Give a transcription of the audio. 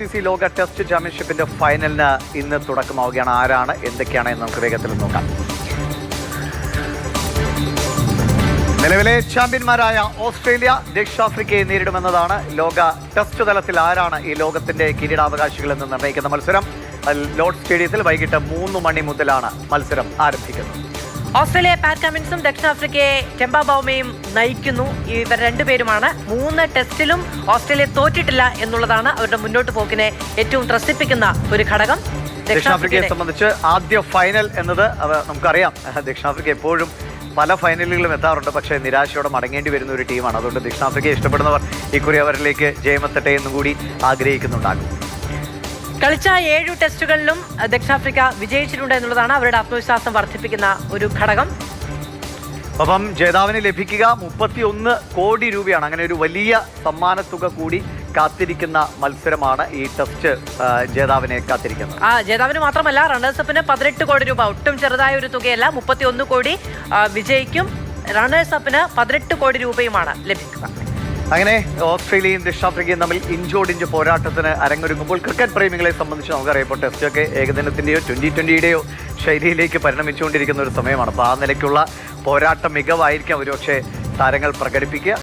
C C ലോക test ചാമ്പ്യൻഷിപ്പിന്റെ ഫൈനലിന് ഇന്ന് തുടക്കമാവുകയാണ്. ആരാണ് എന്തൊക്കെയാണ് എന്ന് നമുക്ക് വേഗത്തിൽ നോക്കാം. നിലവിലെ ചാമ്പ്യന്മാരായ ഓസ്ട്രേലിയ ദക്ഷിണാഫ്രിക്കയെ നേരിടുമെന്നതാണ് ലോക ടെസ്റ്റ് തലത്തിൽ ആരാണ് ഈ ലോകത്തിന്റെ കിരീടാവകാശികൾ എന്ന് നിർണയിക്കുന്ന മത്സരം. ലോർഡ് സ്റ്റേഡിയത്തിൽ വൈകിട്ട് മൂന്ന് മണി മുതലാണ് മത്സരം ആരംഭിക്കുന്നത്. ഓസ്ട്രേലിയ പാറ്റ് കമ്മിൻസും ദക്ഷിണാഫ്രിക്കയെ ടെമ്പ ബൗമയും നയിക്കുന്നു. ഇവർ രണ്ടുപേരുമാണ്. മൂന്ന് ടെസ്റ്റിലും ഓസ്ട്രേലിയ തോറ്റിട്ടില്ല എന്നുള്ളതാണ് അവരുടെ മുന്നോട്ട് പോക്കിനെ ഏറ്റവും ത്രസിപ്പിക്കുന്ന ഒരു ഘടകം. ദക്ഷിണാഫ്രിക്കയെ സംബന്ധിച്ച് ആദ്യ ഫൈനൽ എന്നത് നമുക്കറിയാം. ദക്ഷിണാഫ്രിക്ക എപ്പോഴും പല ഫൈനലുകളിലും എത്താറുണ്ട്. പക്ഷേ നിരാശയോടെ മടങ്ങേണ്ടി വരുന്ന ഒരു ടീമാണ്. അതുകൊണ്ട് ദക്ഷിണാഫ്രിക്കയെ ഇഷ്ടപ്പെടുന്നവർ ഇക്കുറി അവരിലേക്ക് ജയമെത്തട്ടെ എന്നും കൂടി ആഗ്രഹിക്കുന്നുണ്ടാകും. കളിച്ച ഏഴു ടെസ്റ്റുകളിലും ദക്ഷിണാഫ്രിക്ക വിജയിച്ചിട്ടുണ്ട് എന്നുള്ളതാണ് അവരുടെ ആത്മവിശ്വാസം വർദ്ധിപ്പിക്കുന്ന ഒരു ഘടകം. അപ്പം ജേതാവിന് ലഭിക്കുക മുപ്പത്തി ഒന്ന് കോടി രൂപയാണ്. അങ്ങനെ ഒരു വലിയ സമ്മാനത്തുക കൂടി കാത്തിരിക്കുന്ന മത്സരമാണ് ഈ ടെസ്റ്റ് ജേതാവിനെ കാത്തിരിക്കുന്നത്. ആ ജേതാവിന് മാത്രമല്ല റണ്ണേഴ്സപ്പിന് പതിനെട്ട് കോടി രൂപ. ഒട്ടും ചെറുതായ ഒരു തുകയല്ല മുപ്പത്തി ഒന്ന് കോടി വിജയിക്കും. റണ്ണേഴ്സപ്പിന് പതിനെട്ട് കോടി രൂപയുമാണ് ലഭിക്കുക. അങ്ങനെ ഓസ്ട്രേലിയയും ദക്ഷിണാഫ്രിക്കയും തമ്മിൽ ഇഞ്ചോടിഞ്ച് പോരാട്ടത്തിന് അരങ്ങൊരുങ്ങുമ്പോൾ ക്രിക്കറ്റ് പ്രേമികളെ സംബന്ധിച്ച് നമുക്കറിയപ്പോൾ ടെസ്റ്റൊക്കെ ഏകദിനത്തിന്റെയോ ട്വന്റി ട്വന്റിയുടെയോ ശൈലിയിലേക്ക് പരിണമിച്ചുകൊണ്ടിരിക്കുന്ന ഒരു സമയമാണ്. അപ്പോൾ ആ നിലയ്ക്കുള്ള പോരാട്ട മികവായിരിക്കാം ഒരുപക്ഷെ താരങ്ങൾ പ്രകടിപ്പിക്കുക.